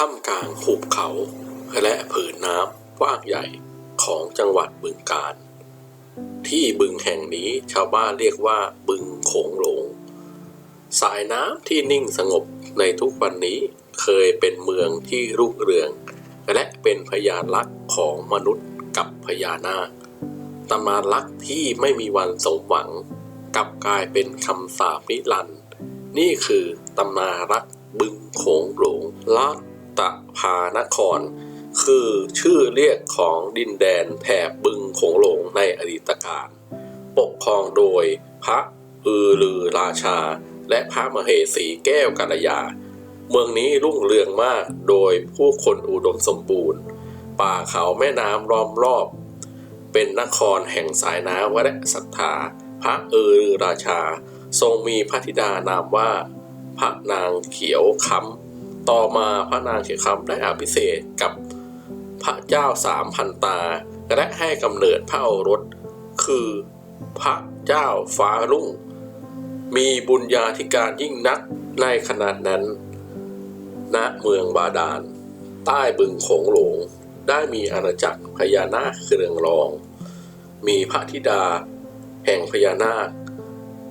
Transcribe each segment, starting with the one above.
ท่ามกลางหุบเขาและผืนน้ำกว้างใหญ่ของจังหวัดบึงกาฬที่บึงแห่งนี้ชาวบ้านเรียกว่าบึงโขงหลง สายน้ำที่นิ่งสงบในทุกวันนี้เคยเป็นเมืองที่รุ่งเรือง และเป็นพยานลักษณ์ของมนุษย์กับพญานาคตำนานลักษณ์ที่ไม่มีวันสมหวังกลับกลายเป็นคำสาปนิรันด์นี่คือตำนานรักบึงโขงหลงลัต ตพานคร คือชื่อเรียกของดินแดนแถบบึงโขงหลงในอดีตการปกครองโดยพระอือลือราชา และพระมเหสีแก้วกัลยา เมืองนี้รุ่งเรืองมากโดยผู้คนอุดมสมบูรณ์ ป่าเขาแม่น้ำล้อมรอบ เป็นนครแห่งสายน้ำและศรัทธา พระเออรือราชา ทรงมีพระธิดานามว่า พระนางเขียวคำ ต่อมาพระนางเขียคำได้อภิเษกกับพระเจ้าสามพันตา และให้กำเนิดพระโอรส คือพระเจ้าฟ้ารุ่ง มีบุญญาธิการยิ่งนักในขณะนั้น ณเมืองบาดาล ใต้บึงโขงหลง ได้มีอาณาจักรพญานาคเครืองรอง มีพระธิดา แห่งพญานาค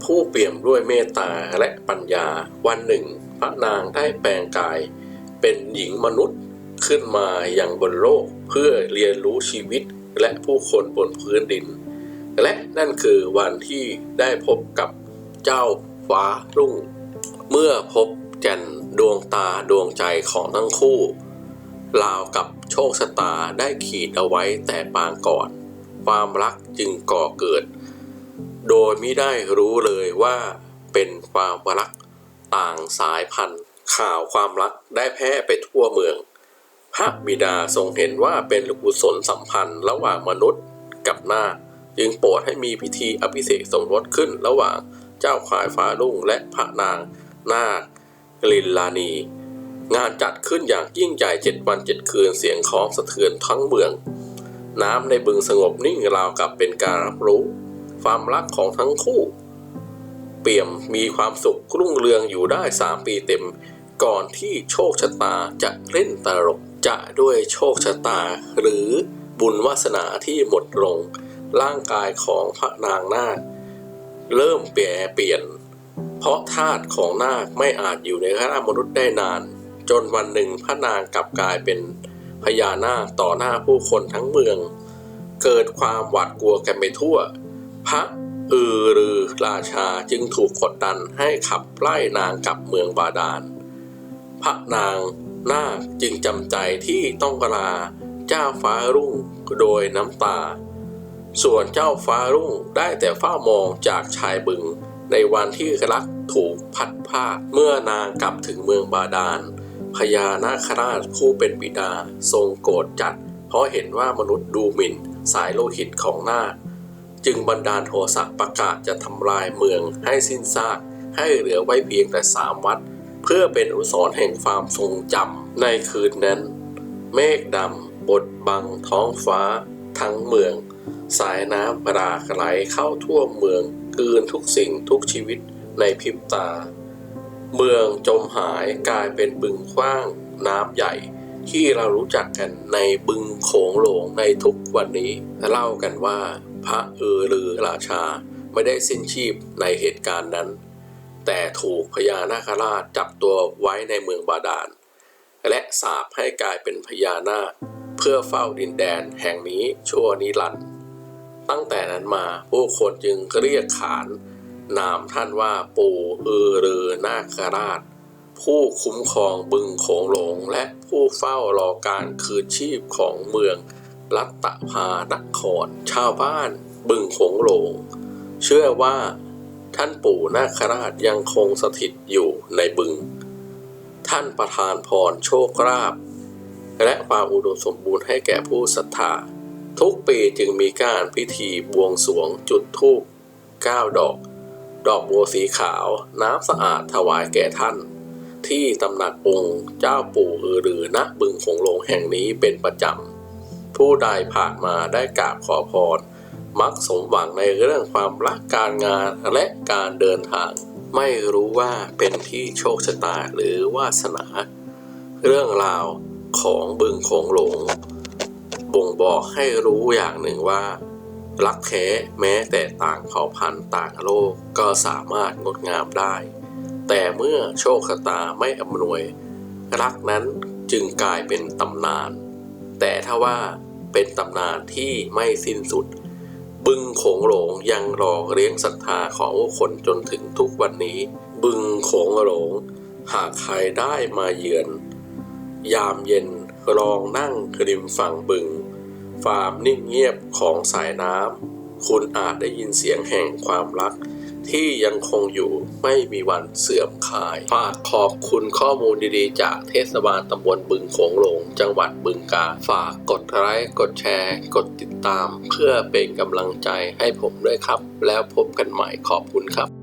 ผู้เปี่ยมด้วยเมตตาและปัญญาวันหนึ่ง ระนางได้แปลงกาย เป็นหญิงมนุษย์ขึ้นมาอย่างบนโลกเพื่อเรียนรู้ชีวิตและผู้คนบนพื้นดิน และนั่นคือวันที่ได้พบกับเจ้าฟ้ารุ่ง เมื่อพบแก่นดวงตาดวงใจของทั้งคู่ราวกับโชคชะตาได้ขีดเอาไว้แต่ปางก่อน ความรักจึงก่อเกิด โดยไม่ได้รู้เลยว่าเป็นความรัก ต่างสายพันธุ์ ข่าวความรักได้แพร่ไปทั่วเมือง พระบิดาทรงเห็นว่าเป็นกุศลสัมพันธ์ระหว่างมนุษย์กับนาคจึงโปรดให้มีพิธีอภิเษกสมรสขึ้นระหว่างเจ้าขายฟ้ารุ่งและพระนางนาคลินลานี งานจัดขึ้นอย่างยิ่งใหญ่เจ็ดวันเจ็ดคืนเสียงของสะเทือนทั้งเมือง น้ำในบึงสงบนิ่งราวกับเป็นการรับรู้ ความรักของทั้งคู่ เปี่ยมมีความสุขรุ่งเรืองอยู่ได้สามปีเต็ม ก่อนที่โชคชะตาจะเล่นตลกจะด้วยโชคชะตา หรือบุญวาสนาที่หมดลง ร่างกายของพระนางนาคเริ่มเปลี่ยนเปลี่ยน เพราะธาตุของนาคไม่อาจอยู่ในร่างมนุษย์ได้นาน จนวันหนึ่งพระนางกลับกลายเป็นพญานาคต่อหน้าผู้คนทั้งเมือง เกิดความหวาดกลัวกันไปทั่ว พระอือรือ ราชาจึงถูกกดดันให้ขับไล่นางกลับเมืองบาดาล พระนางนาคจึงจำใจที่ต้องกลาเจ้าฟ้ารุ่งโดยน้ำตา ส่วนเจ้าฟ้ารุ่งได้แต่เฝ้ามองจากชายบึง ในวันที่รักถูกพัดพาเมื่อนางกลับถึงเมืองบาดาลพญานาคราชผู้เป็นบิดาทรงโกรธจัด เพราะเห็นว่ามนุษย์ดูหมิ่นสายโลหิตของนาค จึงบันดาลโทสะประกาศจะทำลายเมืองให้สิ้นซาก ให้เหลือไว้เพียงแต่สามวัด เพื่อเป็นอุสรแห่งความทรงจำในคืนนั้น เมฆดำบดบังท้องฟ้า ทั้งเมือง สายน้ำปรากไหลเข้าทั่วเมืองกืนทุกสิ่งทุกชีวิตในพริบตา เมืองจมหายกลายเป็นบึงกว้าง น้ำใหญ่ที่เรารู้จักกันในบึงโขงหลงในทุกวันนี้เล่ากันว่า พระเออรือราชาไม่ได้สิ้นชีพในเหตุการณ์นั้น แต่ถูกพญานาคราชจับตัวไว้ในเมืองบาดาล และสาปให้กลายเป็นพญานาคเพื่อเฝ้าดินแดนแห่งนี้ชั่วนิรันดร์ตั้งแต่นั้นมาผู้คนจึงเรียกขาน นามท่านว่าปู่เออรือนาคราช ผู้คุ้มครองบึงโขงหลงและผู้เฝ้ารอการคืนชีพของเมือง รัตตพานคร ชาวบ้านบึงโขงหลง เชื่อว่าท่านปู่นาคราชยังคงสถิตอยู่ในบึง ท่านประทานพรโชคลาภและความอุดมสมบูรณ์ให้แก่ผู้ศรัทธา ทุกปีจึงมีการพิธีบวงสรวงจุดธูป9ดอก ดอกบัวสีขาวน้ำสะอาดถวายแก่ท่าน ที่ตำหนักองค์เจ้าปู่อือรือณบึงคงลงแห่งนี้เป็นประจำ ผู้ใดผ่านมาได้กราบขอพร มักสมหวังในเรื่องความรักการงานและการเดินทาง ไม่รู้ว่าเป็นที่โชคชะตาหรือวาสนา เรื่องราวของบึงโขงหลง บ่งบอกให้รู้อย่างหนึ่งว่า รักแท้แม้แต่ต่างเผ่าพันธุ์ต่างโลกก็สามารถงดงามได้ แต่เมื่อโชคชะตาไม่อำนวย รักนั้นจึงกลายเป็นตำนาน แต่ถ้าว่าเป็นตำนานที่ไม่สิ้นสุด บึงโขงหลงยังรอเลี้ยงศรัทธาของผู้คนจนถึงทุกวันนี้ บึงโขงหลง หากใครได้มาเยือน ยามเย็นลองนั่งริมฝั่งบึงฟาร์มนิ่งเงียบของสายน้ำคุณอาจได้ยินเสียงแห่งความรัก ที่ยังคงอยู่ไม่มีวันเสื่อมคลาย ฝากขอบคุณข้อมูลดีๆ จากเทศบาลตำบลบึงโขงหลง จังหวัดบึงกาฬฝากกดไลค์กดแชร์ กดติดตาม เพื่อเป็นกำลังใจให้ผมด้วยครับ แล้วพบกันใหม่ขอบคุณครับ